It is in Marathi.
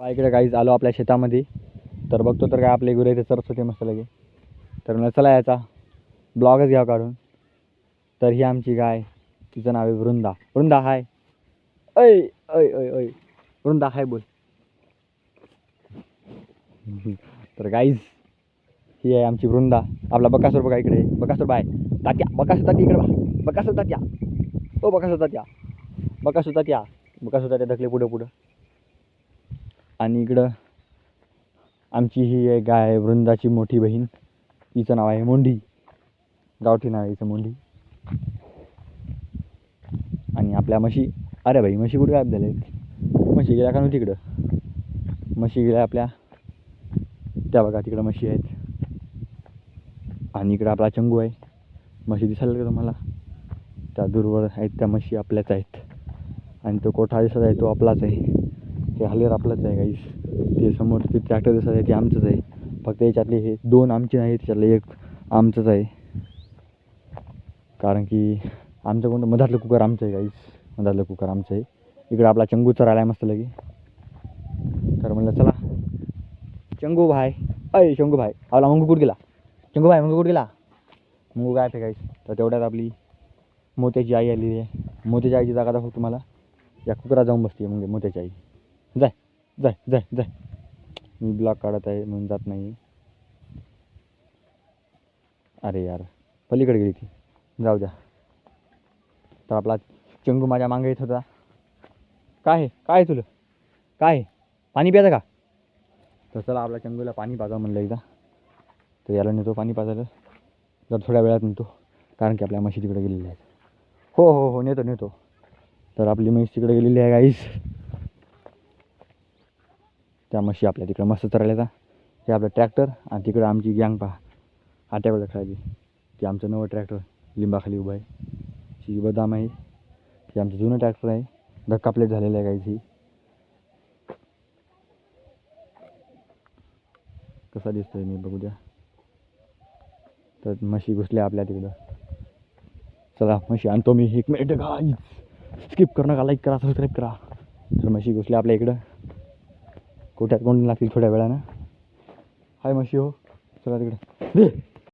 इकडे काहीच आलो आपल्या शेतामध्ये. तर बघतो तर काय आपले गुरे ते चरत होते मस्त लगे. तर मला चला याचा ब्लॉगच घ्या काढून. तर ही आमची गाय तिचं नाव आहे वृंदा. वृंदा हाय ऐ ऐ ऐ ऐ. वृंदा हाय बोल. तर गाईज ही आहे आमची वृंदा. आपला बकासूर बघा इकडे. बकासूर बाय तात्या बकासूर तात्या इकडे बा बकासूर तात्या. ओ बकासूर तात्या. बकासूर तात्या. बकासूर तात्या धकले पुढं पुढं. आणि इकडं आमची ही आहे गाय वृंदाची मोठी बहीण. तिचं नाव आहे मोंढी गावठी नाव आहे हिचं मोंढी आणि आपल्या म्हशी अरे भाई म्हशी कुठे गायब झाल्या आहेत म्हशी गेल्या का नव्हती तिकडं? म्हशी गेल्या आपल्या. त्या बघा तिकडं म्हशी आहेत. आणि इकडं आपला चंगू आहे. म्हशी दिसायला का तुम्हाला? त्या दूरवर आहेत त्या म्हशी आपल्याच आहेत. आणि तो कोठा दिसत आहे तो आपलाच आहे. ते हलेर आपलंच आहे काहीच ते समोर ते ट्रॅक्टर दिसत आहे ते आमचंच आहे. फक्त याच्यातले हे दोन आमचे नाही त्याच्यातले एक आमचंच आहे. कारण की आमचं कोणतं मधातलं कुकर आमचं आहे काहीच मधातलं कुकर आमचं आहे. इकडं आपला चंगू चरायला आहे मस्त लगे. तर म्हणलं चला. चंगू भाय अय शंगू भाय आपला मंगू कुठ गेला? चंगू भाई मंगू कुठ गेला? मंगू काय ते तर तेवढ्यात आपली मोत्याची आई आलेली आहे. मोत्याच्या आईची जागा दाखव तुम्हाला. या कुकरात जाऊन बसते मग मोत्याची आई. जाय जाय जाय जाय. मी ब्लॉक काढत आहे म्हणून जात नाही. अरे यार पलीकडे गेली ती. जाऊ द्या. तर आपला चंगू माझ्या मागे येत होता. काय आहे काय आहे तुला? काय आहे पाणी प्यायचं का? तर चला आपल्या चंगूला पाणी पाजा म्हणलं एकदा. तर याला नेतो पाणी पाजायला. जर थोड्या वेळात नेतो. कारण की आपल्या म्हशी तिकडे गेलेल्या आहेत. हो हो हो नेतो नेतो. तर आपली म्हैस तिकडे गेलेली आहे गाईस त्या म्हशी आपल्या तिकडं मस्त चरायला हे आपलं ट्रॅक्टर आणि तिकडं आमची गँग पहा. आट्याकडं खेळायची ते आमचं नवं ट्रॅक्टर लिंबाखाली उभं आहे. ही बदाम आहे. हे आमचं जुनं ट्रॅक्टर आहे. धक्का प्लेट झालेलं आहे काही ही कसा दिसतोय मी बघू द्या. तर म्हशी घुसल्या आपल्या तिकडं. चला म्हशी आणतो मी. एक मिनिट का स्किप करू नका. लाईक करा सबस्क्राईब करा. तर म्हशी घुसल्या आपल्या इकडं. कोट्यात कोंडून लागतील थोड्या वेळानं. हाय म्हशी हो. चला तिकडे. दे.